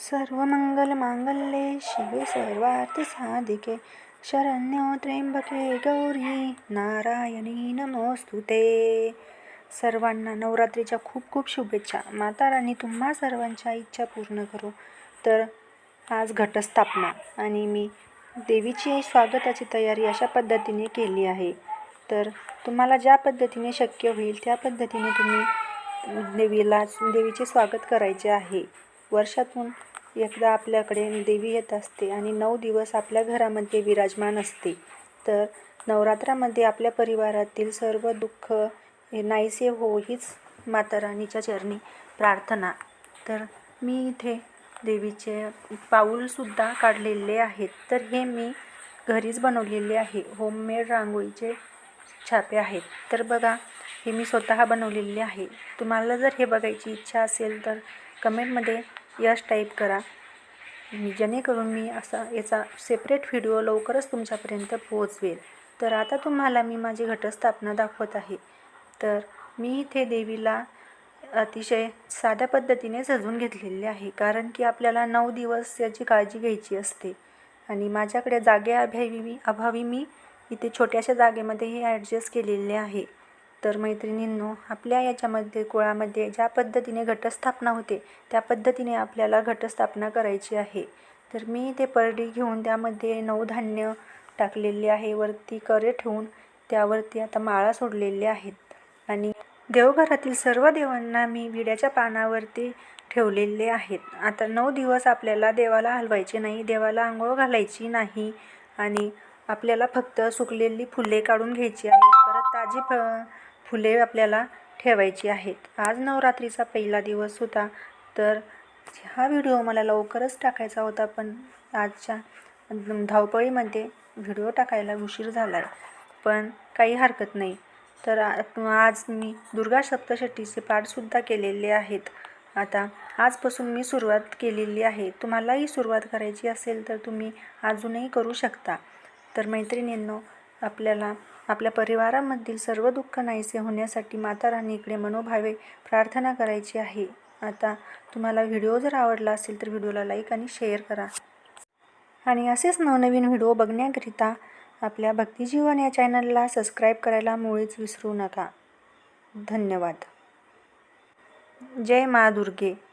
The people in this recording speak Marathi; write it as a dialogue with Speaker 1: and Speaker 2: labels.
Speaker 1: सर्वमंगलमांगल्ये शिवे सर्वार्थ साधिके शरण्यो त्र्यंबके गौरी नारायणी नमोस्तुते सर्वांना नवरात्रीच्या खूप खूप शुभेच्छा. माता राणी तुम्हा सर्वांच्या इच्छा पूर्ण करू. तर आज घटस्थापना आणि मी देवीची स्वागताची तयारी अशा पद्धतीने केली आहे. तर तुम्हाला ज्या पद्धतीने शक्य होईल त्या पद्धतीने तुम्ही देवीला देवीचे स्वागत करायचे आहे. वर्षातून एकदा आपल्याकडे देवी येत असते आणि नऊ दिवस आपल्या घरामध्ये विराजमान असते. तर नवरात्रामध्ये आपल्या परिवारातील सर्व दुःख हे नाहीसे हो हीच माता राणीच्या चरणी प्रार्थना. तर मी इथे देवीचे पाऊलसुद्धा काढलेले आहेत. तर हे मी घरीच बनवलेले आहे. होममेड रांगोळीचे छापे आहेत. तर बघा हे मी स्वतः बनवलेले आहे. तुम्हाला जर हे बघायची इच्छा असेल तर कमेंटमध्ये यश टाईप करा. जेणेकरून मी असा याचा सेपरेट व्हिडिओ लवकरच तुमच्यापर्यंत पोहोचवेल. तर आता तुम्हाला मी माझी घटस्थापना दाखवत आहे. तर मी इथे देवीला अतिशय साध्या पद्धतीने सजवून घेतलेले आहे. कारण की आपल्याला नऊ दिवस याची काळजी घ्यायची असते. आणि माझ्याकडे जागे अभावी मी अभावी मी इथे छोट्याशा जागेमध्ये हे ॲडजस्ट केलेले आहे. तर मैत्रिणींनो आपल्या याच्यामध्ये कुळामध्ये ज्या पद्धतीने घटस्थापना होते त्या पद्धतीने आपल्याला घटस्थापना करायची आहे. तर मी ते परडी घेऊन त्यामध्ये नऊ धान्य टाकलेले आहे वरती करे ठेवून त्यावरती आता माळा सोडलेले आहेत. आणि देवघरातील सर्व देवांना मी विड्याच्या पानावरती ठेवलेले आहेत. आता नऊ दिवस आपल्याला देवाला हलवायचे नाही देवाला आंघोळ घालायची नाही आणि आपल्याला फक्त सुकलेली फुले काढून घ्यायची आहेत. परत ताजी फ फुले आपल्याला ठेवायची आहेत. आज नवरात्रीचा पहिला दिवस होता तर हा व्हिडिओ मला लवकरच टाकायचा होता पण आजच्या धावपळीमध्ये व्हिडिओ टाकायला उशीर झाला आहे पण काही हरकत नाही. तर आज मी दुर्गा सप्तशतीचे पाठसुद्धा केलेले आहेत. आता आजपासून मी सुरुवात केलेली आहे. तुम्हालाही सुरुवात करायची असेल तर तुम्ही अजूनही करू शकता. तर मैत्रिणींनो आपल्याला आपल्या परिवारामधील सर्व दुःख नाहीसे होण्यासाठी माता राणीकडे मनोभावे प्रार्थना करायची आहे. आता तुम्हाला व्हिडिओ जर आवडला असेल तर व्हिडिओला लाईक आणि शेअर करा. आणि असेच नवनवीन व्हिडिओ बघण्याकरिता आपल्या भक्तिजीवन या चॅनलला सबस्क्राईब करायला मुळीच विसरू नका. धन्यवाद. जय मा दुर्गे.